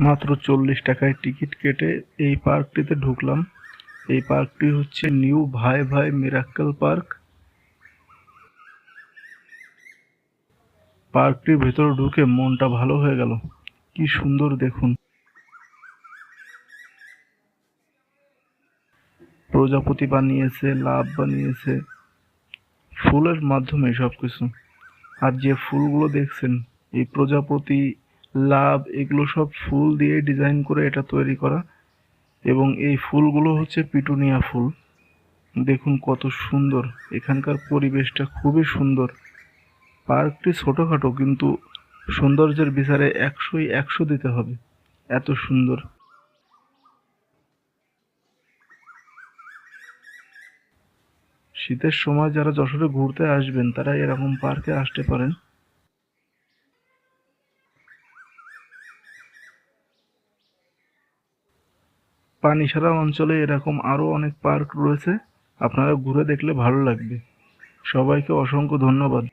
মাত্র চল্লিশ টাকায় টিকিট কেটে এই পার্কটিতে ঢুকলাম। এই পার্কটি হচ্ছে নিউ ভাই ভাই মিরাক্কেল পার্ক। পার্কটির ভেতরে ঢুকে মনটা ভালো হয়ে গেল। কি সুন্দর দেখুন। প্রজাপতি বানিয়েছে, লাভ বানিয়েছে, ফুলের মাধ্যমে সব কিছু আর যে ফুলগুলো দেখছেন, এই প্রজাপতি লাভ, এগুলো সব ফুল দিয়ে ডিজাইন করে এটা তৈরি করা। এবং এই ফুলগুলো হচ্ছে পিটুনিয়া ফুল। দেখুন কত সুন্দর। এখানকার পরিবেশটা খুবই সুন্দর। পার্কটি ছোটোখাটো, কিন্তু সৌন্দর্যের বিচারে একশোই একশো দিতে হবে। এত সুন্দর। শীতের সময় যারা যশোরে ঘুরতে আসবেন, তারা এরকম পার্কে আসতে পারেন। পানিসারা অঞ্চলে এরকম আরও অনেক পার্ক রয়েছে। আপনারা ঘুরে দেখলে ভালো লাগবে। সবাইকে অসংখ্য ধন্যবাদ।